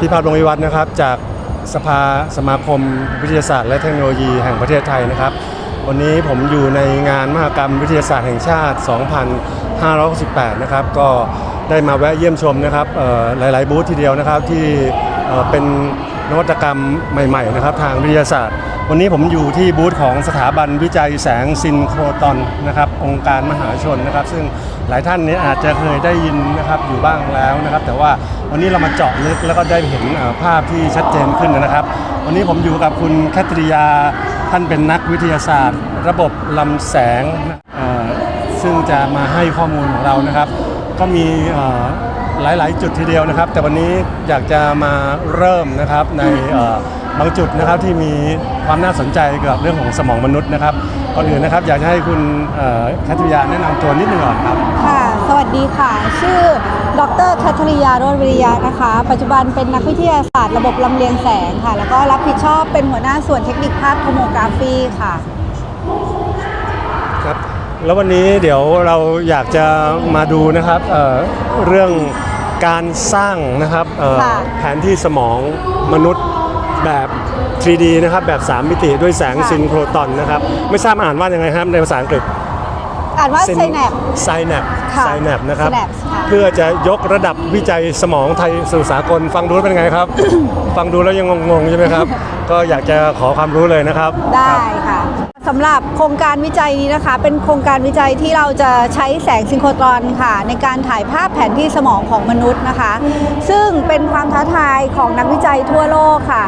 พิพัฒน์วงวิวัฒน์นะครับ จากสภาสมาคมวิทยาศาสตร์ และเทคโนโลยีแห่งประเทศไทยนะครับ วันนี้ผมอยู่ในงานมหกรรมวิทยาศาสตร์แห่งชาติ 2568 นะครับ ก็ได้มาแวะเยี่ยมชมนะครับหลาย ๆ บูธทีเดียวนะครับที่เเป็นนวัตกรรมใหม่ ๆ นะครับ ทางวิทยาศาสตร์ วันนี้ผมอยู่ที่บูธของสถาบันวิจัยแสงซินโครตอนนะครับองค์การมหาชนนะครับ ซึ่งหลายท่านเนี้อาจจะเคยได้ยินนะครับอยู่บ้างแล้วนะครับ แต่ว่าวันนี้เรามาเจาะลึกแล้วก็ได้เห็นภาพที่ชัดเจนขึ้นนะครับ วันนี้ผมอยู่กับคุณแคทริยาท่านเป็นนักวิทยาศาสตร์ ระบบลำแสงซึ่งจะมาให้ข้อมูลของเรานะครับ ก็มีหลาย ๆ จุดทีเดียวนะครับ แต่วันนี้อยากจะมาเริ่มนะครับใน บางจุดนะครับที่มีความน่าสนใจเกี่ยวกับเรื่องของสมองมนุษย์นะครับก่อนอื่นนะครับอยากจะให้คุณเอ่อแคทริยาแนะนำตัวนิดหนึงก่อนครับ ค่ะ สวัสดีค่ะ ชื่อ ดรคัทริยาโรจน์วิริยะนะคะ ปัจจุบันเป็นนักวิทยาศาสตร์ระบบลำเลียงแสงค่ะ แล้วก็รับผิดชอบเป็นหัวหน้าส่วนเทคนิคภาพโทโมกราฟีค่ะ ครับแล้ววันนี้เดี๋ยวเราอยากจะมาดูนะครับเอ่อเรื่องการสร้างนะครับเอ่อค่ะ แผนที่สมองมนุษย์ แบบ 3D นะครับแบบ 3 มิติด้วยแสงค่ะ ซินโครตอนนะครับ ไม่ทราบอ่านว่ายังไงครับในภาษาอังกฤษ อ่านว่าไซแนป ไซแนปค่ะไซแนปนะครับ synapse ค่ะ เพื่อจะยกระดับวิจัยสมองไทยสู่สากลฟังดูแล้วเป็นไงครับ ฟังดูแล้วยังงงๆใช่ไหมครับ ก็อยากจะขอความรู้เลยนะครับได้ครับ ค่ะสำหรับโครงการวิจัยนี้นะคะ เป็นโครงการวิจัยที่เราจะใช้แสงซิงโครตรอนค่ะ ในการถ่ายภาพแผนที่สมองของมนุษย์นะคะ ซึ่งเป็นความท้าทายของนักวิจัยทั่วโลกค่ะ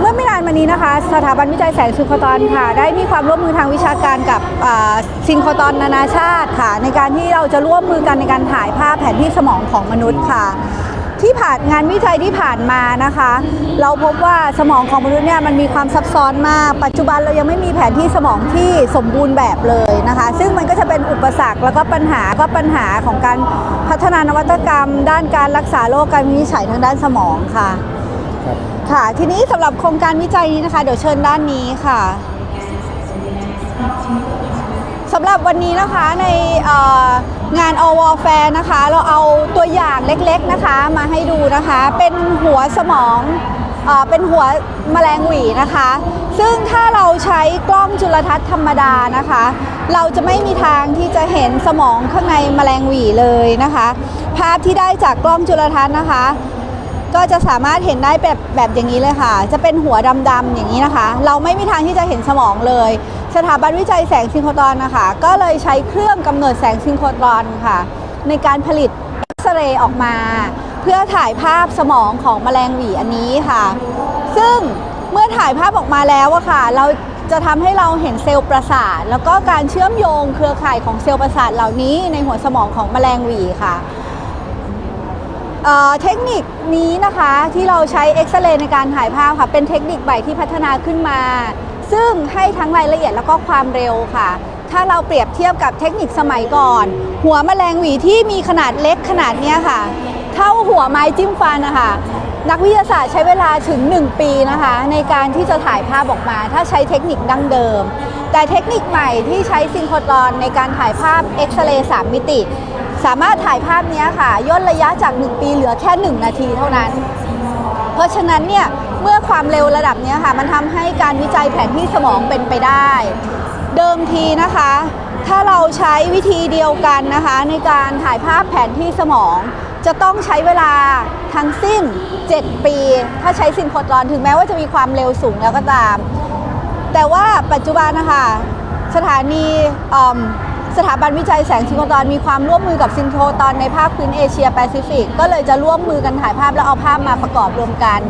เมื่อไม่นานมานี้นะคะ สถาบันวิจัยแสงซิงครตอนค่ะ ได้มีความร่วมมือทางวิชาการกับซิงครตอนนานาชาติค่ะ ในการที่เราจะร่วมมือกันในการถ่ายภาพแผนที่สมองของมนุษย์ค่ะ ที่ผ่านงานวิจัยที่ผ่านมานะคะ เราพบว่าสมองของมนุษย์เนี่ยมันมีความซับซ้อนมาก ปัจจุบันเรายังไม่มีแผนที่สมองที่สมบูรณ์แบบเลยนะคะ ซึ่งมันก็จะเป็นอุปสรรคแล้วก็ปัญหาก็ปัญหาของการพัฒนานวัตกรรม ด้านการรักษาโรคการวินิจฉัยทางด้านสมองค่ะครับ ค่ะ ทีนี้สำหรับโครงการวิจัยนี้นะคะ เดี๋ยวเชิญด้านนี้ค่ะสำหรับวันนี้นะคะในงาน All War Fair นะคะ เราเอาตัวอย่างเล็กๆนะคะมาให้ดูนะคะ เป็นหัวสมองเอเป็นหัวแมลงหวีนะคะ ซึ่งถ้าเราใช้กล้องจุลทรรศน์ธรรมดานะคะ เราจะไม่มีทางที่จะเห็นสมองข้างในแมลงหวีเลยนะคะ ภาพที่ได้จากกล้องจุลทรรศน์นะคะ ก็จะสามารถเห็นได้แบบแบบอย่างนี้เลยค่ะ จะเป็นหัวดำๆอย่างนี้นะคะ เราไม่มีทางที่จะเห็นสมองเลย สถาบันวิจัยแสงซิงโครตรอนนะคะ ก็เลยใช้เครื่องกำเนิดแสงซิงโครตรอนค่ะ ในการผลิตเอ็กซเรย์ออกมา เพื่อถ่ายภาพสมองของแมลงหวีอันนี้ค่ะ ซึ่งเมื่อถ่ายภาพออกมาแล้วอะค่ะ เราจะทำให้เราเห็นเซลล์ประสาท แล้วก็การเชื่อมโยงเครือข่ายของเซลล์ประสาทเหล่านี้ในหัวสมองของแมลงหวีค่ะ เทคนิคนี้นะคะที่เราใช้เอ็กซเรย์ในการถ่ายภาพค่ะเป็นเทคนิคใหม่ที่พัฒนาขึ้นมา ซึ่งให้ทั้งรายละเอียดแล้วก็ความเร็วค่ะ ถ้าเราเปรียบเทียบกับเทคนิคสมัยก่อน หัวแมลงหวีที่มีขนาดเล็กขนาดนี้ค่ะ เท่าหัวไม้จิ้มฟันนะคะนักวิทยาศาสตร์ใช้เวลาถึง 1 ปีนะคะ ในการที่จะถ่ายภาพออกมา ถ้าใช้เทคนิคดั้งเดิม แต่เทคนิคใหม่ที่ใช้ซิงโครตรอนในการถ่ายภาพเอ็กซเรย์3มิติ สามารถถ่ายภาพนี้ค่ะย่นระยะจาก 1 ปีเหลือแค่ 1 นาทีเท่านั้น เพราะฉะนั้นเนี่ยเมื่อความเร็วระดับนี้ค่ะ มันทำให้การวิจัยแผนที่สมองเป็นไปได้ เดิมทีนะคะ ถ้าเราใช้วิธีเดียวกันนะคะ ในการถ่ายภาพแผนที่สมอง จะต้องใช้เวลาทั้งสิ้น 7 ปี ถ้าใช้ซินโครตรอนถึงแม้ว่าจะมีความเร็วสูงแล้วก็ตาม แต่ว่าปัจจุบันนะคะสถานีอืม สถาบันวิจัยแสงซิงโครตอนมีความร่วมมือกับซิงโครตอนในภาคพื้นเอเชียแปซิฟิกก็เลยจะร่วมมือกันถ่ายภาพแล้วเอาภาพมาประกอบรวมกัน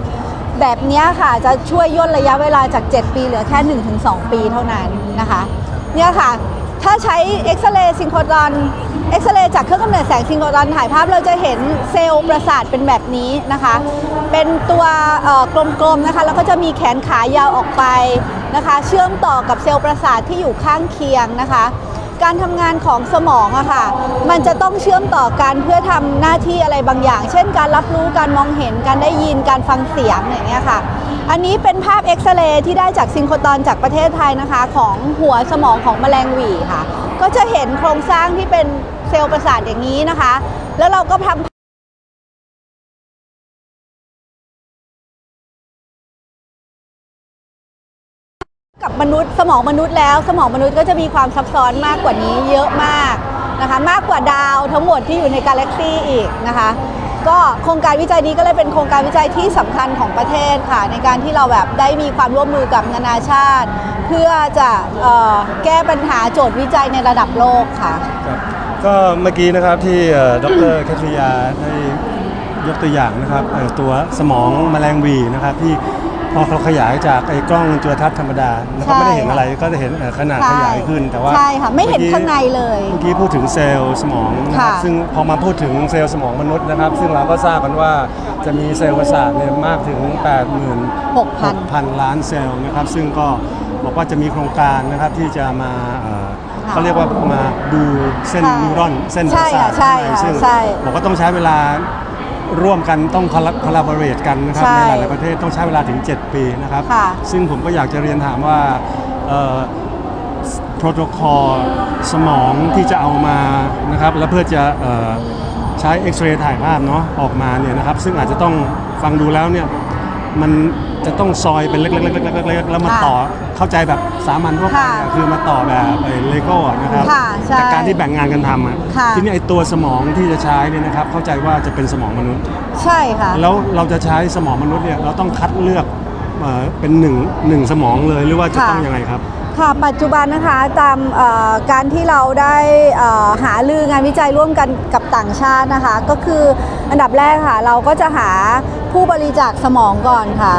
แบบนี้ค่ะจะช่วยย่นระยะเวลาจาก 7 ปีเหลือแค่ 1-2 ปีเท่านั้นนะคะเนี่ยค่ะถ้าใช้เอ็กซเรย์ซิงโครตอนเอ็กซเรย์จากเครื่องกำเนิดแสงซิงโครตอนถ่ายภาพเราจะเห็นเซลล์ประสาทเป็นแบบนี้นะคะ เป็นตัวกลมๆนะคะ แล้วก็จะมีแขนขายาวออกไปนะคะ เชื่อมต่อกับเซลล์ประสาทที่อยู่ข้างเคียงนะคะ การทำงานของสมองอะค่ะ มันจะต้องเชื่อมต่อกันเพื่อทำหน้าที่อะไรบางอย่าง เช่น การรับรู้การมองเห็นการได้ยินการฟังเสียงอย่างเงี้ยค่ะ อันนี้เป็นภาพเอ็กซเรย์ที่ได้จากซิงโครตอนจากประเทศไทยนะคะ ของหัวสมองของแมลงหวีค่ะ ก็จะเห็นโครงสร้างที่เป็นเซลล์ประสาทอย่างนี้นะคะ แล้วเราก็ทำ มนุษย์สมองมนุษย์แล้ว สมองมนุษย์ก็จะมีความซับซ้อนมากกว่านี้เยอะมากนะคะมากกว่าดาวทั้งหมดที่อยู่ในกาแล็กซีอีกนะคะก็โครงการวิจัยนี้ก็เลยเป็นโครงการวิจัยที่สำคัญของประเทศค่ะ ในการที่เราแบบได้มีความร่วมมือกับนานาชาติ เพื่อจะออแก้ปัญหาโจทย์วิจัยในระดับโลกค่ะก็เมื่อกี้นะครับที่ดรแคทริยาได้ยกตัวอย่างนะครับตัวสมองแมลงวีนะครับที่ พอเขาขยายจากไอ้กล้องจุลทรรศน์ธรรมดาแล้วก็ไม่ได้เห็นอะไรก็จะเห็นเอ่อขนาดขยายขึ้นแต่ว่าใช่ค่ะไม่เห็นอกี้ข้างในเลย เมื่อกี้พูดถึงเซลล์สมองนะครับค่ะซึ่งพอมาพูดถึงเซลล์สมองมนุษย์นะครับ ซึ่งเราก็ทราบกันว่าจะมีเซลล์ประสาทเนี่ยมากถึง 8 6,000 6,000 ล้านเซลล์นะครับ ซึ่งก็บอกว่าจะมีโครงการนะครับที่จะมาเอ่อเขาเรียกว่ามาดูเส้นใช่นิวรอนเส้นประใช่สาค่ะทใช่ค่ะซึ่งใช่ บอกว่าต้องใช้เวลา ร่วมกันต้องคอลลาบอร์เรตกันนะครับใช่ในหลายๆประเทศต้องใช้เวลาถึง 7 ปีนะครับ ค่ะ ซึ่งผมก็อยากจะเรียนถามว่าเอ่อโปรโตคอลสมองที่จะเอามานะครับแล้วเพื่อจะเอ่อใช้เอ็กซเรย์ถ่ายภาพเนาะออกมาเนี่ยนะครับซึ่งอาจจะต้องฟังดูแล้วเนี่ยมัน จะต้องซอยเป็นเล็กๆๆๆๆแล้วมาค่ะต่อเข้าใจแบบสามัญทั่วไปค่ะอะคือมาต่อแบบเลโก้นะครับค่ะใช่แต่การที่แบ่งงานกันทำอะค่ะ ทีนี้ไอตัวสมองที่จะใช้เนี่ยนะครับเข้าใจว่าจะเป็นสมองมนุษย์ ใช่ค่ะ แล้วเราจะใช้สมองมนุษย์เนี่ยเราต้องคัดเลือกเอ่อเป็นหนึ่งหนึ่งสมองเลยหรือว่าจะค่ะ ต้องยังไงครับ ค่ะปัจจุบันนะคะตามเอ่อการที่เราได้เอ่อหาลืองานวิจัยร่วมกันกับต่างชาตินะคะ ก็คืออันดับแรกค่ะ เราก็จะหาผู้บริจาคสมองก่อนค่ะ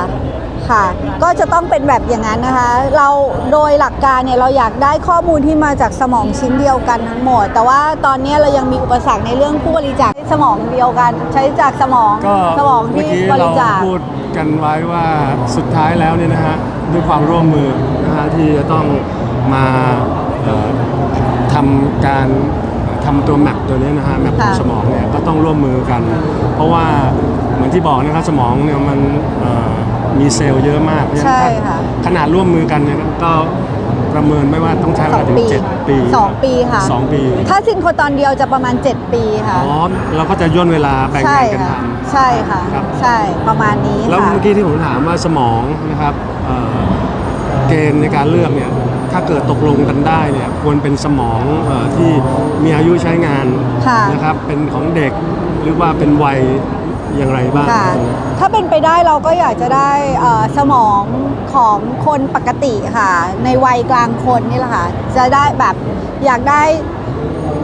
ค่ะ ก็จะต้องเป็นแบบอย่างนั้นนะคะ เราโดยหลักการเนี่ยเราอยากได้ข้อมูลที่มาจากสมองชิ้นเดียวกันทั้งหมด แต่ว่าตอนนี้เรายังมีอุปสรรคในเรื่องผู้บริจาคสมองเดียวกัน ใช้จากสมองก็สมองเมื่อที่กี้บเราริจาค พูดกันไว้ว่าสุดท้ายแล้วเนี่ยนะฮะด้วยความร่วมมือนะฮะที่จะต้องมาเอ่อทำการทำตัวแมปตัวนี้นะฮะแมปของค่ะ สมองเนี่ยก็ต้องร่วมมือกัน เพราะว่าเหมือนที่บอกนะครับสมองเนี่ยมันเอ่อ มีเซลล์เยอะมากเพราะฉะนั้นใช่ถ้าค่ะ ขนาดร่วมมือกันเนี่ยก็ประเมินไม่ว่าต้องใช้เวสอลางถึงปีเจ็ดปีสองปีค่ะ สองปีถ้าซินโครตอนเดียวจะประมาณ 7 ปีค่ะ อ๋อเราก็จะย่นเวลาแบ่งใช่งานกันค่ะ ทำ ใช่ค่ะ ครับ ใช่ประมาณนี้แล้วค่ะเมื่อกี้ที่ผมถามว่าสมองนะครับเอ่อเกณฑ์ในการเลือกเนี่ยถ้าเกิดตกลงกันได้เนี่ยควรเป็นสมองเออที่มีอายุใช้งานค่ะ นะครับเป็นของเด็กหรือว่าเป็นวัย อย่างไรบ้าง ค่ะ ถ้าเป็นไปได้เราก็อยากจะได้เอ่อสมองของคนปกติค่ะ ในวัยกลางคนนี่แหละค่ะ จะได้แบบอยากได้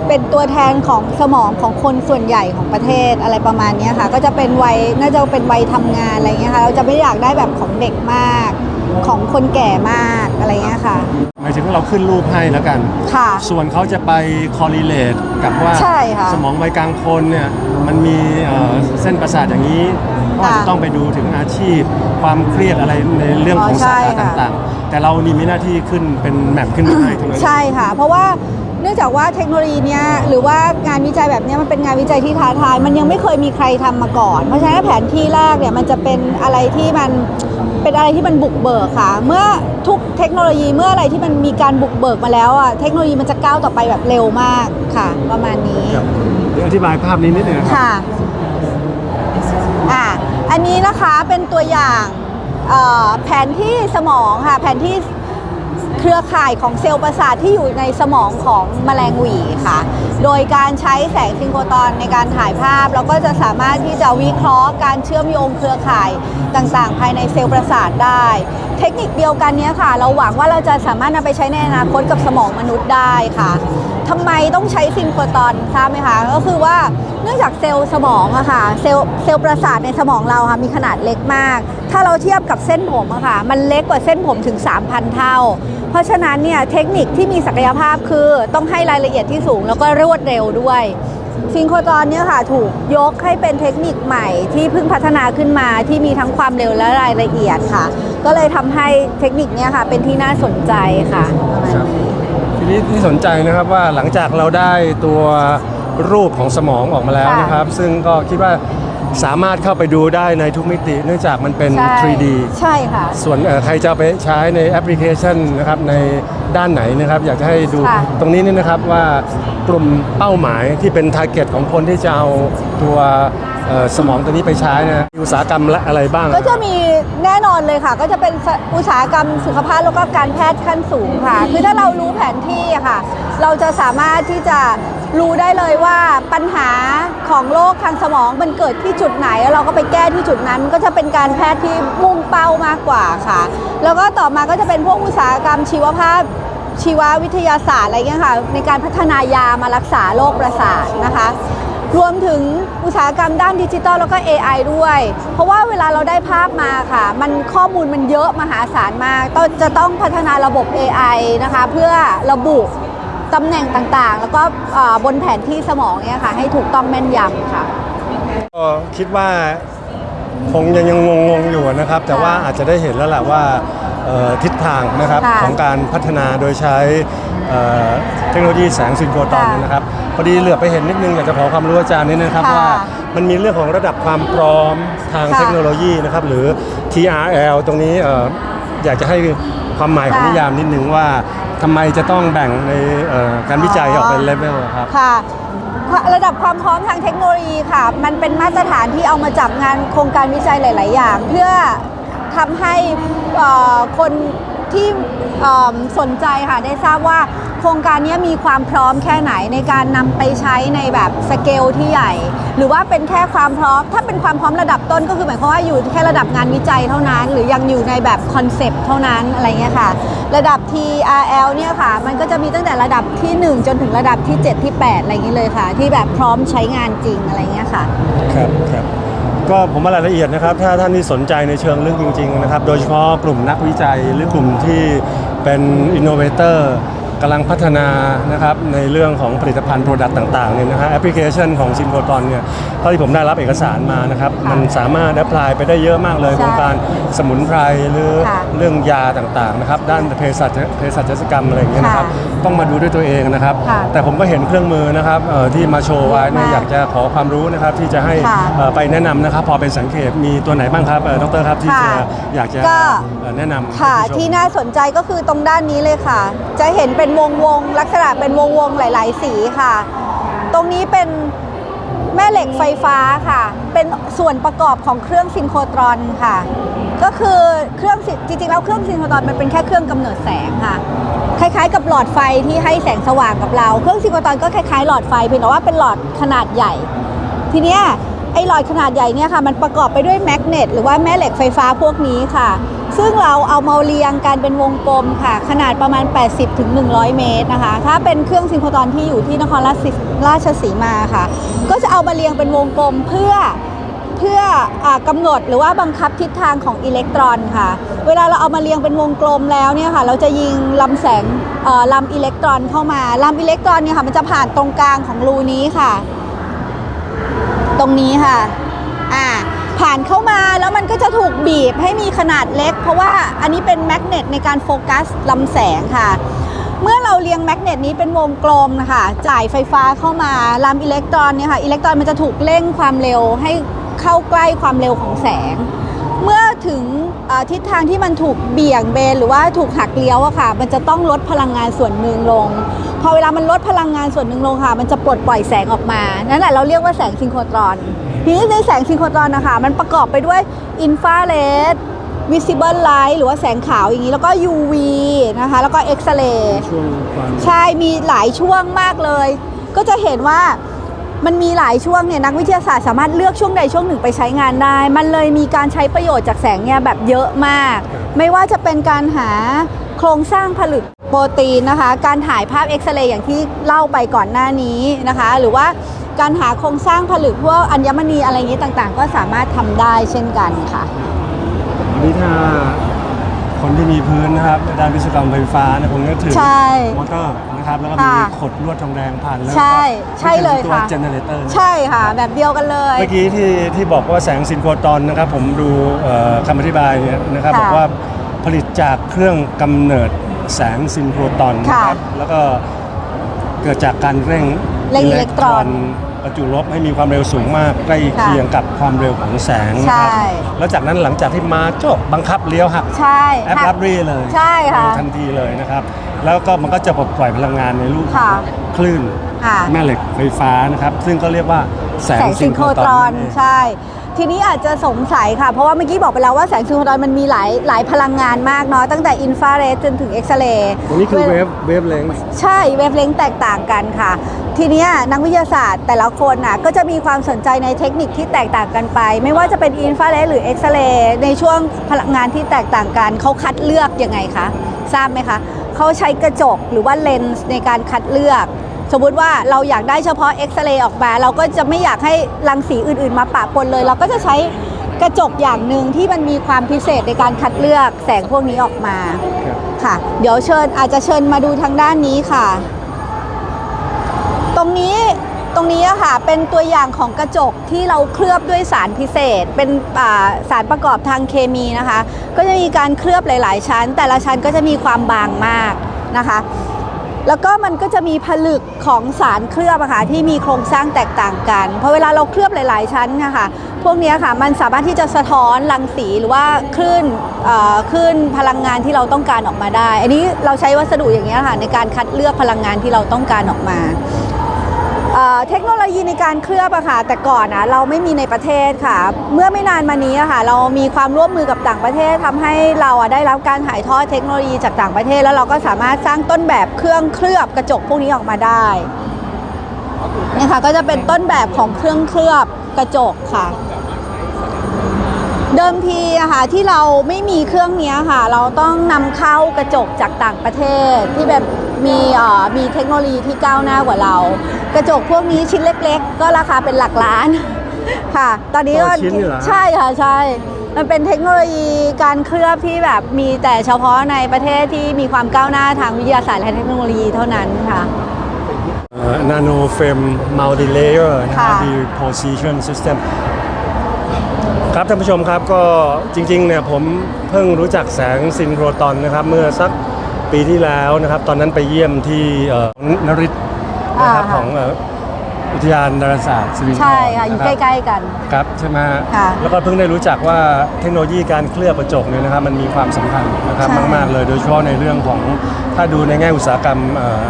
เป็นตัวแทนของสมองของคนส่วนใหญ่ของประเทศอะไรประมาณเนี้ยค่ะ ก็จะเป็นวัยน่าจะเป็นวัยทำงานอะไรเงี้ยค่ะ เราจะไม่อยากได้แบบของเด็กมาก ของคนแก่มากอะไรเงี้ยค่ะ หมายถึงว่าเราขึ้นรูปให้แล้วกัน ค่ะ ส่วนเขาจะไป correlate กับว่า ใช่ค่ะ สมองวัยกลางคนเนี่ย มันมีเอ่อเส้นประสาทอย่างนี้ก็อาจจะค่ะต้องไปดูถึงอาชีพ ความเครียดอะไรในเรื่องของอ๋อใช่สาขาค่ะต่างๆ แต่เรานี่มีหน้าที่ขึ้นเป็นแมปขึ้นมาให้เท่านั้นใช่ค่ะ เพราะว่าเนื่องจากว่าเทคโนโลยีเนี้ยหรือว่างานวิจัยแบบเนี้ยมันเป็นงานวิจัยที่ท้าทาย มันยังไม่เคยมีใครทำมาก่อน เพราะฉะนั้นแผนที่แรกเนี่ยมันจะเป็นอะไรที่มันเป็นอะไรที่มันบุกเบิกค่ะ เมื่อทุกเทคโนโลยีเมื่ออะไรที่มันมีการบุกเบิกมาแล้วอะเทคโนโลยีมันจะก้าวต่อไปแบบเร็วมากค่ะ ประมาณนี้ครับ เดี๋ยวอธิบายภาพนี้นิดหนึ่งนะครับค่ะอะ อันนี้นะคะเป็นตัวอย่างเอ่อแผนที่สมองค่ะ แผนที่ เครือข่ายของเซลล์ประสาทที่อยู่ในสมองของแมลงหวีค่ะ โดยการใช้แสงซิงโครตอนในการถ่ายภาพเราก็จะสามารถที่จะวิเคราะห์การเชื่อมโยงเครือข่ายต่างๆ ภายในเซลล์ประสาทได้ เทคนิคเดียวกันนี้ค่ะ เราหวังว่าเราจะสามารถนำไปใช้ในอนาคตกับสมองมนุษย์ได้ค่ะทำไมต้องใช้ซินโครตอนทราบไหมคะก็คือว่า เนื่องจากเซลล์สมองอะค่ะเซลล์เซลล์ประสาทในสมองเราค่ะมีขนาดเล็กมาก ถ้าเราเทียบกับเส้นผมอะค่ะมันเล็กกว่าเส้นผมถึง 3,000 เท่า เพราะฉะนั้นเนี่ยเทคนิคที่มีศักยภาพคือต้องให้รายละเอียดที่สูงแล้วก็รวดเร็วด้วยซิงโครตอนเนี่ยค่ะถูกยกให้เป็นเทคนิคใหม่ที่เพิ่งพัฒนาขึ้นมาที่มีทั้งความเร็วและรายละเอียดค่ะ ก็เลยทำให้เทคนิคเนี้ยค่ะเป็นที่น่าสนใจค่ะประมาณนี้ ทีนี้ที่สนใจนะครับว่าหลังจากเราได้ตัว รูปของสมองออกมาแล้วค่ะนะครับ ซึ่งก็คิดว่าสามารถเข้าไปดูได้ในทุกมิติ เนื่องจากมันเป็น ใช่ 3D ใช่ค่ะ ส่วนเอ่อใครจะเอาไปใช้ในแอปพลิเคชันนะครับในด้านไหนนะครับ อยากจะให้ดูค่ะ ตรงนี้นี่นะครับว่ากลุ่มเป้าหมายที่เป็นทาร์เก็ตของคนที่จะเอาตัวเอ่อสมองตัวนี้ไปใช้นะมีอุตสาหกรรมละอะไรบ้างก็จะมีแน่นอนเลยค่ะ ก็จะเป็นอุตสาหกรรมสุขภาพแล้วก็การแพทย์ขั้นสูงค่ะ คือถ้าเรารู้แผนที่อะค่ะ เราจะสามารถที่จะรู้ได้เลยว่าปัญหาของโรคทางสมองมันเกิดที่จุดไหนแล้วเราก็ไปแก้ที่จุดนั้นก็จะเป็นการแพทย์ที่มุ่งเป้ามากกว่าค่ะ แล้วก็ต่อมาก็จะเป็นพวกอุตสาหกรรมชีวภาพชีววิทยาศาสตร์อะไรเงี้ยค่ะในการพัฒนายามารักษาโรคประสาทนะคะรวมถึงอุตสาหกรรมด้านดิจิทัลแล้วก็ AI ด้วย เพราะว่าเวลาเราได้ภาพมาค่ะ มันข้อมูลมันเยอะมหาศาลมาก ต้องจะต้องพัฒนาระบบ AI นะคะ เพื่อระบุ ตำแหน่งต่างๆ แล้วก็เอ่อบนแผนที่สมองเนี่ยค่ะ ให้ถูกต้องแม่นยำค่ะ ก็คิดว่าคงยังยังงงๆอยู่นะครับ แต่ว่าอาจจะได้เห็นแล้วแหละว่าเอ่อทิศทางนะครับค่ะของการพัฒนาโดยใช้เอ่อเทคโนโลยีแสงซินโครตรอนค่ะนะครับพอดีเหลือบไปเห็นนิดนึงอยากจะขอความรู้อาจารย์นิดนึงครับค่ะว่ามันมีเรื่องของระดับความพร้อมทางค่ะเทคโนโลยีนะครับหรือ TRL ตรงนี้เอ่ออยากจะให้ความหมายของค่ะนิยามนิดนึงว่า ทำไมจะต้องแบ่งในเอ่อการวิจัยออกเป็นเลเวลครับค่ะระดับความพร้อมทางเทคโนโลยีค่ะ มันเป็นมาตรฐานที่เอามาจับงานโครงการวิจัยหลาย ๆ อย่าง เพื่อทำให้เอ่อคนที่เอิ่มสนใจค่ะได้ทราบว่าโครงการนี้มีความพร้อมแค่ไหนในการนำไปใช้ในแบบสเกลที่ใหญ่ หรือว่าเป็นแค่ความพร้อม ถ้าเป็นความพร้อมระดับต้นก็คือหมายความว่าอยู่แค่ระดับงานวิจัยเท่านั้น หรือยังอยู่ในแบบคอนเซปต์เท่านั้นอะไรเงี้ยค่ะ ระดับ TRL เนี่ยค่ะ มันก็จะมีตั้งแต่ระดับที่ 1 จนถึงระดับที่ 7 ที่ 8 อะไรอย่างนี้เลยค่ะ ที่แบบพร้อมใช้งานจริงอะไรเงี้ยค่ะครับครับก็ผมว่ารายละเอียดนะครับ ถ้าท่านที่สนใจในเชิงเรื่องจริง ๆ นะครับ โดยเฉพาะกลุ่มนักวิจัยหรือกลุ่มที่เป็นอินโนเวเตอร์ กำลังพัฒนานะครับในเรื่องของผลิตภัณฑ์โปรดักต์ต่างๆเนี่ยนะฮะแอปพลิเคชันของซินโครตอนเนี่ยเท่าที่ผมได้รับเอกสารมานะครับค่ะมันสามารถแอพพลายไปได้เยอะมากเลยใช่โครงการสมุนไพรหรือค่ะเรื่องยาต่างๆนะครับด้านเภสัชเภสัชกรรมอะไรอย่างเงี้ยนะครับค่ะต้องมาดูด้วยตัวเองนะครับค่ะแต่ผมก็เห็นเครื่องมือนะครับเอ่อที่มาโชว์ไว้เนี่ยมากอยากจะขอความรู้นะครับที่จะให้ค่ะเอ่อไปแนะนำนะครับพอเป็นสังเกตมีตัวไหนบ้างครับเอ่อดรครับที่จะค่ะอยากจะก็เอ่อแนะนำค่ะให้ผู้ชมที่น่าสนใจก็คือตรงด้านนี้เลยค่ะ จะเห็นเป็น็นวงวงลักษณะเป็นวงวงหลาย ๆ สีค่ะ ตรงนี้เป็นแม่เหล็กไฟฟ้าค่ะ เป็นส่วนประกอบของเครื่องซินโครตรอนค่ะ ก็คือเครื่องจริงๆแล้วเครื่องซินโครตรอนมันเป็นแค่เครื่องกำเนิดแสงค่ะ คล้ายๆ กับหลอดไฟที่ให้แสงสว่างกับเรา เครื่องซินโครตรอนก็คล้ายๆหลอดไฟเพียงแต่ว่าเป็นหลอดขนาดใหญ่ ทีเนี้ยไอ้หลอดขนาดใหญ่เนี่ยค่ะ มันประกอบไปด้วยแมกเนตหรือว่าแม่เหล็กไฟฟ้าพวกนี้ค่ะ ซึ่งเราเอามาเรียงกันเป็นวงกลมค่ะ ขนาดประมาณ 80ถึง100 เมตรนะคะ ถ้าเป็นเครื่องซินโครตอนที่อยู่ที่นครราชสีมาค่ะ ก็จะเอามาเรียงเป็นวงกลมเพื่อเพื่ออากำหนดหรือว่าบังคับทิศทางของอิเล็กตรอนค่ะ เวลาเราเอามาเรียงเป็นวงกลมแล้วเนี่ยค่ะ เราจะยิงลำแสงเอ่อลำอิเล็กตรอนเข้ามาลำอิเล็กตรอนเนี่ยค่ะมันจะผ่านตรงกลางของรูนี้ค่ะ ตรงนี้ค่ะ อ่า ผ่านเข้ามาแล้วมันก็จะถูกบีบให้มีขนาดเล็ก เพราะว่าอันนี้เป็นแมกเนตในการโฟกัสลำแสงค่ะ เมื่อเราเรียงแมกเนตนี้เป็นวงกลมนะคะจ่ายไฟฟ้าเข้ามาลำอิเล็กตรอนเนี่ยค่ะอิเล็กตรอนมันจะถูกเร่งความเร็วให้เข้าใกล้ความเร็วของแสง เมื่อถึงทิศทางที่มันถูกเบี่ยงเบนหรือว่าถูกหักเลี้ยวอะค่ะ มันจะต้องลดพลังงานส่วนหนึ่งลง พอเวลามันลดพลังงานส่วนหนึ่งลงค่ะ มันจะปลดปล่อยแสงออกมา นั่นแหละเราเรียกว่าแสงซิงโครตรอน ทีนี้ในแสงซิงโครตรอนนะคะ มันประกอบไปด้วยอินฟราเรด visible light หรือว่าแสงขาวอย่างนี้ แล้วก็ UV นะคะ แล้วก็เอ็กซเรย์ช่วงความใช่ มีหลายช่วงมากเลย ก็จะเห็นว่ามันมีหลายช่วงเนี่ยนักวิทยาศาสตร์สามารถเลือกช่วงใดช่วงหนึ่งไปใช้งานได้ มันเลยมีการใช้ประโยชน์จากแสงเนี่ยแบบเยอะมาก ไม่ว่าจะเป็นการหาโครงสร้างผลึกโปรตีนนะคะ การถ่ายภาพเอ็กซเรย์อย่างที่เล่าไปก่อนหน้านี้นะคะ หรือว่า การหาโครงสร้างผลึกพวกอัญมณีอะไรอย่างนี้ต่างๆ ก็สามารถทำได้เช่นกันค่ะอันนี้ถ้าคนที่มีพื้นนะครับด้านวิศวกรรมไฟฟ้าเนี่ยผมนึกถึงใช่มอเตอร์นะครับแล้วก็มีค่ะขดลวดทองแดงผ่านแล้วก็ใช่ใช่เลยตัวค่ะ เจเนเรเตอร์ ใช่ค่ะ แบบเดียวกันเลย เมื่อกี้ที่ที่บอกว่าแสงซินโครตรอนนะครับผมดูเอ่อคำอธิบายเนี่ยนะครับค่ะบอกว่าผลิตจากเครื่องกำเนิดแสงซินโครตรอนนะครับแล้วก็ เกิดจากการเร่งเร่งอิเล็กตรอนประจุลบให้มีความเร็วสูงมากใกล้เคียงกับความเร็วของแสงนะครับ ใช่ แล้วจากนั้นหลังจากที่มาจบบังคับเลี้ยวหักใช่แอปรับรีเลยใช่ค่ะ ทันทีเลยนะครับ แล้วก็มันก็จะปลดปล่อยพลังงานในรูปค่ะคลื่นค่ะ แม่เหล็กไฟฟ้านะครับ ซึ่งก็เรียกว่าแสงแสงซิงโครตรอนนั่นเงใช่ ทีนี้อาจจะสงสัยค่ะ เพราะว่าเมื่อกี้บอกไปแล้วว่าแสงซิงโครตรอนมันมีหลายหลายพลังงานมากเนาะตั้งแต่อินฟราเรดจนถึงเอ็กซเรย์ตรงนี้คือเวฟเวฟเลงใช่เวฟเลนแตกต่างกันค่ะ ทีเนี้ยนักวิทยาศาสตร์แต่ละคนน่ะก็จะมีความสนใจในเทคนิคที่แตกต่างกันไป ไม่ว่าจะเป็นอินฟราเรดหรือเอ็กซเรย์ในช่วงพลังงานที่แตกต่างกันเขาคัดเลือกยังไงคะทราบไหมคะเขาใช้กระจกหรือว่าเลนส์ในการคัดเลือก สมมุติว่าเราอยากได้เฉพาะเอ็กซเรย์ออกมา เราก็จะไม่อยากให้รังสีอื่นๆ มาปะปนเลย เราก็จะใช้กระจกอย่างหนึ่งที่มันมีความพิเศษในการคัดเลือกแสงพวกนี้ออกมาค่ะ เดี๋ยวเชิญอาจจะเชิญมาดูทางด้านนี้ค่ะ ตรงนี้ตรงนี้อะค่ะเป็นตัวอย่างของกระจกที่เราเคลือบด้วยสารพิเศษ เป็นอ่าสารประกอบทางเคมีนะคะ ก็จะมีการเคลือบหลาย ๆ ชั้น แต่ละชั้นก็จะมีความบางมากนะคะ แล้วก็มันก็จะมีผลึกของสารเคลือบอะค่ะที่มีโครงสร้างแตกต่างกันเพราะเวลาเราเคลือบหลาย ๆ ชั้นนะคะพวกนี้ค่ะมันสามารถที่จะสะท้อนรังสีหรือว่าคลื่นเอ่อคลื่นพลังงานที่เราต้องการออกมาได้ อันนี้เราใช้วัสดุอย่างนี้ค่ะในการคัดเลือกพลังงานที่เราต้องการออกมา เทคโนโลยีในการเคลือบอะค่ะแต่ก่อนนะเราไม่มีในประเทศค่ะ เมื่อไม่นานมานี้อะค่ะ เรามีความร่วมมือกับต่างประเทศทำให้เราอะได้รับการถ่ายทอดเทคโนโลยีจากต่างประเทศ แล้วเราก็สามารถสร้างต้นแบบเครื่องเคลือบกระจกพวกนี้ออกมาได้นี่ค่ะก็จะเป็นต้นแบบของเครื่องเคลือบกระจกค่ะเดิมทีอะค่ะที่เราไม่มีเครื่องนี้ค่ะ เราต้องนำเข้ากระจกจากต่างประเทศที่แบบ มีเอ่อมีเทคโนโลยีที่ก้าวหน้ากว่าเรา กระจกพวกนี้ชิ้นเล็ก ๆ ก็ราคาเป็นหลักล้านค่ะ ตอนนี้ก็ต่อชิ้นเหรอ ใช่ค่ะใช่ มันเป็นเทคโนโลยีการเคลือบที่แบบมีแต่เฉพาะในประเทศที่มีความก้าวหน้าทางวิทยาศาสตร์และเทคโนโลยีเท่านั้นค่ะ นาโนเฟรมมัลติเลเยอร์นะคค่ะรับ deposition system ครับท่านผู้ชมครับก็จริงๆเนี่ยผมเพิ่งรู้จักแสงซินโครตอนนะครับ เมื่อสัก ปีที่แล้วนะครับ ตอนนั้นไปเยี่ยมที่เอ่อนริตนะครับอ่าค่ะของเอ่ออุทยานดาราศาสตร์สิรินทรใช่ค่ะอยู่นรับใกล้ ๆกัน ครับใช่ไหมฮะค่ะแล้วก็เพิ่งได้รู้จักว่าเทคโนโลยีการเคลือบกระจกเนี่ยนะครับมันมีความสำคัญนะครับใช่ มาก ๆ เลย โดยเฉพาะในเรื่องของถ้าดูในแง่อุตสาหกรรมเอ่อ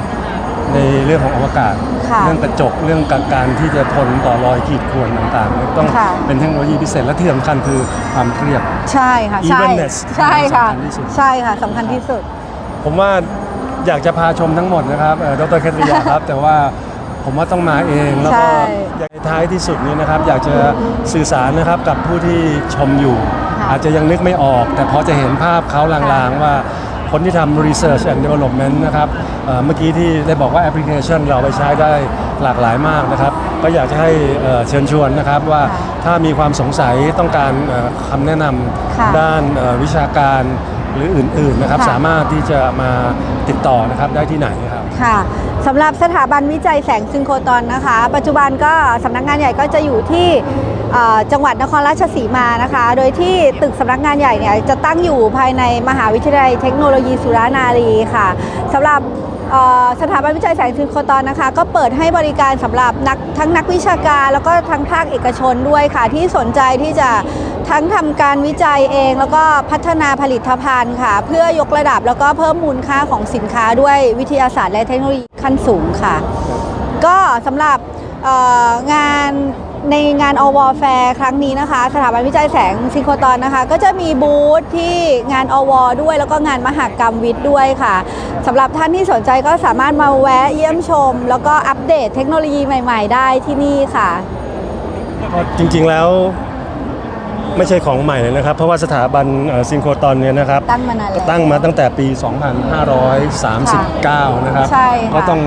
ในเรื่องของอวกาศ ค่ะเรื่องกระจกเรื่องการที่จะทนต่อรอยขีดข่วนต่างๆเนี่ยต้องค่ะ เป็นเทคโนโลยีพิเศษและที่สำคัญคือความเครียด ใช่ค่ะ ใช่ Evenness ใช่ค่ะ สำคัญที่สุด ใช่ค่ะสำคัญที่สุด ผมว่าอยากจะพาชมทั้งหมดนะครับเอ่อดรแคทริยาครับ แต่ว่าผมว่าต้องมาเองแล้วก็ใช่อยากในท้ายที่สุดนี้นะครับ อยากจะสื่อสารนะครับกับผู้ที่ชมอยู่ค่ะอาจจะยังนึกไม่ออก แต่พอจะเห็นภาพเขาลางๆว่าคนที่ทำ research and development นะครับเอ่อเมื่อกี้ที่ได้บอกว่าแอปพลิเคชันเราไปใช้ได้หลากหลายมากนะครับ ก็อยากจะให้เอ่อเชิญชวนนะครับว่าค่ะถ้ามีความสงสัยต้องการเอ่อคำแนะนค่ะำด้านเอ่อวิชาการ หรืออื่นๆนะครับ ค่ะ สามารถที่จะมาติดต่อนะครับได้ที่ไหนครับ ค่ะสำหรับสถาบันวิจัยแสงซิงโครตอนนะคะ ปัจจุบันก็สำนักงานใหญ่ก็จะอยู่ที่เอ่อจังหวัดนครราชสีมานะคะ โดยที่ตึกสำนักงานใหญ่เนี่ยจะตั้งอยู่ภายในมหาวิทยาลัยเทคโนโลยีสุรานารีค่ะสำหรับเอ่อสถาบันวิจัยแสงซิงโครตอนนะคะ ก็เปิดให้บริการสำหรับนักทั้งนักวิชาการ แล้วก็ทั้งภาคเอกชนด้วยค่ะที่สนใจที่จะ ทั้งทำการวิจัยเองแล้วก็พัฒนาผลิตภัณฑ์ค่ะ เพื่อยกระดับแล้วก็เพิ่มมูลค่าของสินค้าด้วยวิทยาศาสตร์และเทคโนโลยีขั้นสูงค่ะ ก็สำหรับงานในงานอวแฟร์ครั้งนี้นะคะ สถาบันวิจัยแสงซิงโครตอนนะคะ ก็จะมีบูธที่งานอวด้วยแล้วก็งานมหากรรมวิทย์ด้วยค่ะสำหรับท่านที่สนใจก็สามารถมาแวะเยี่ยมชม แล้วก็อัปเดตเทคโนโลยีใหม่ ๆ ได้ที่นี่ค่ะ จริงๆแล้ว ไม่ใช่ของใหม่เลยนะครับ เพราะว่าสถาบันซิงโครตอนเนี่ยนะครับ ตั้งมานานแล้วตั้งมาตั้งแต่ปี 2539 นะครับ ใช่ค่ะก็ต้อง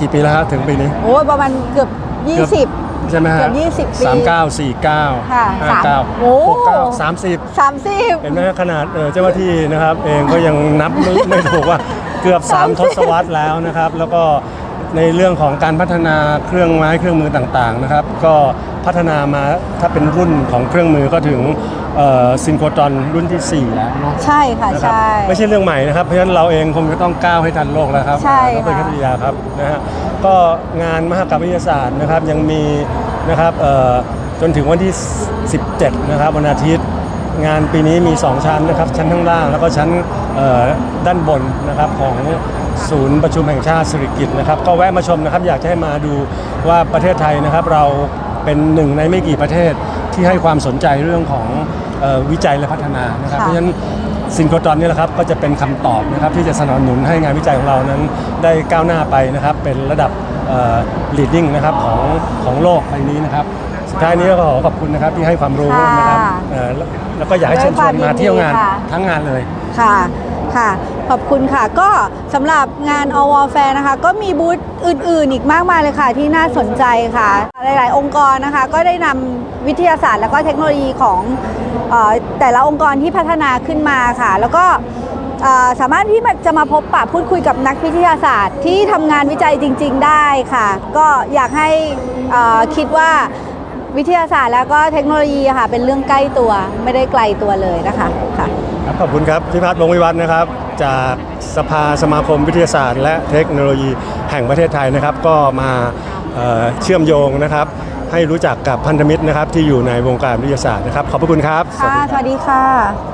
กี่ปีแล้วฮะถึงปีนี้ โอ้ยประมาณเกือบเกือบ 20ใช่ไหมฮะเกือบ20ปีสามเก้าสี่เก้าค่ะห้าสามเก้าโอ้หกเก้าสามสิบ30เห็นไหมฮะขนาดเอ่อเจ้าหน้าที่นะครับ เองก็ยังนับไม่ไม่ถูกว่าเกือบ3ทศวรรษแล้วนะครับ แล้วก็ ในเรื่องของการพัฒนาเครื่องไม้เครื่องมือต่างๆนะครับ ก็พัฒนามาถ้าเป็นรุ่นของเครื่องมือก็ถึงซินโครตอนรุ่นที่ 4 แล้วเนาะใช่ค่ะนะครับใช่ไม่ใช่เรื่องใหม่นะครับเพราะฉะนั้นเราเองคงจะต้องก้าวให้ทันโลกแล้วครับใช่ดรค่ะคัตริยาครับนะฮะก็งานมหกรรมวิทยาศาสตร์นะครับยังมีนะครับเอ่อจนถึงวันที่ 17 นะครับวันอาทิตย์งานปีนี้มี 2 ชั้นนะครับชั้นข้างล่างแล้วก็ชั้นเอ่อด้านบนนะครับของ ศูนย์ประชุมแห่งชาติสิริกิติ์นะครับ ก็แวะมาชมนะครับ อยากจะให้มาดูว่าประเทศไทยนะครับเราเป็นหนึ่งในไม่กี่ประเทศที่ให้ความสนใจเรื่องของเออวิจัยและพัฒนานะครับ ค่ะ เพราะฉะนั้นซินโครตรอนนี่แหละครับก็จะเป็นคำตอบนะครับที่จะสนับสนุนให้งานวิจัยของเรานั้นได้ก้าวหน้าไปนะครับ เป็นระดับเอ่อ leading นะครับของของโลกใบนี้นะครับสุดท้ายนี้ก็ขอขอบคุณนะครับที่ให้ความรู้นะครับค่ะเอ่อแล้วแล้วก็อยากให้เชิญชวนมาเที่ยวงานด้วยความยินดีค่ะ ทั้งงานเลย ค่ะ ค่ะ ขอบคุณค่ะ ก็สำหรับงานอวแฟนะคะ ก็มีบูธอื่นๆ อีกมากมายเลยค่ะ ที่น่าสนใจค่ะ หลายๆ องค์กรนะคะ ก็ได้นำวิทยาศาสตร์ และก็เทคโนโลยีของออแต่ละองค์กรที่พัฒนาขึ้นมาค่ะ แล้วก็สามารถที่จะมาพบปะพูดคุยกับนักวิทยาศาสตร์ ที่ทำงานวิจัยจริง ๆ ได้ค่ะ ก็อยากให้คิดว่า วิทยาศาสตร์แล้วก็เทคโนโลยีอะค่ะ เป็นเรื่องใกล้ตัวไม่ได้ไกลตัวเลยนะคะค่ะ ครับขอบคุณครับพิพัฒน์วงศ์วิวัฒน์นะครับ จากสภาสมาคมวิทยาศาสตร์ และเทคโนโลยีแห่งประเทศไทยนะครับ ก็มาเอ่อเชื่อมโยงนะครับ ให้รู้จักกับพันธมิตรนะครับที่อยู่ในวงการวิทยาศาสตร์นะครับ ขอบพระคุณครับ ค่ะ สวัสดีค่ะ